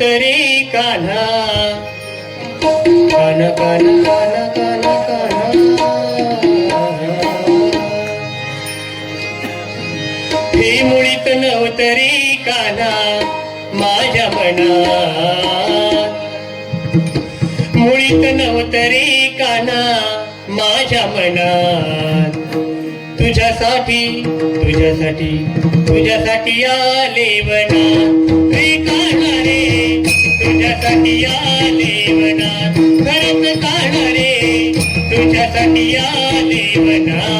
तरी कान्हा. काना कान कान काना काना हे मुळीत नव्हतं रे कान्हा माझ्या मनात. मुळीत नव्हतं रे कान्हा माझ्या मनात. तुझ्यासाठी तुझ्यासाठी तुझ्यासाठी आले बना रे कान्हा रे तुझ्यासाठी आले वना करत काढ रे तुझ्यासाठी आले वना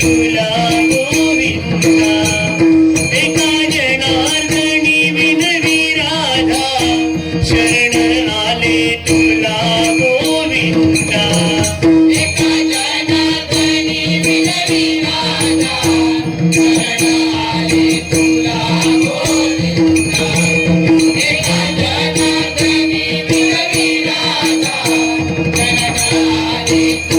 तुला गोविंदा एका जनार्दनी विनवी राधा शरण आले तुला गोविंदा. एका जनार्दनी विनवी राधा शरण आले तुला गोविंदा. एका जनार्दनी विनवी राधा शरण आले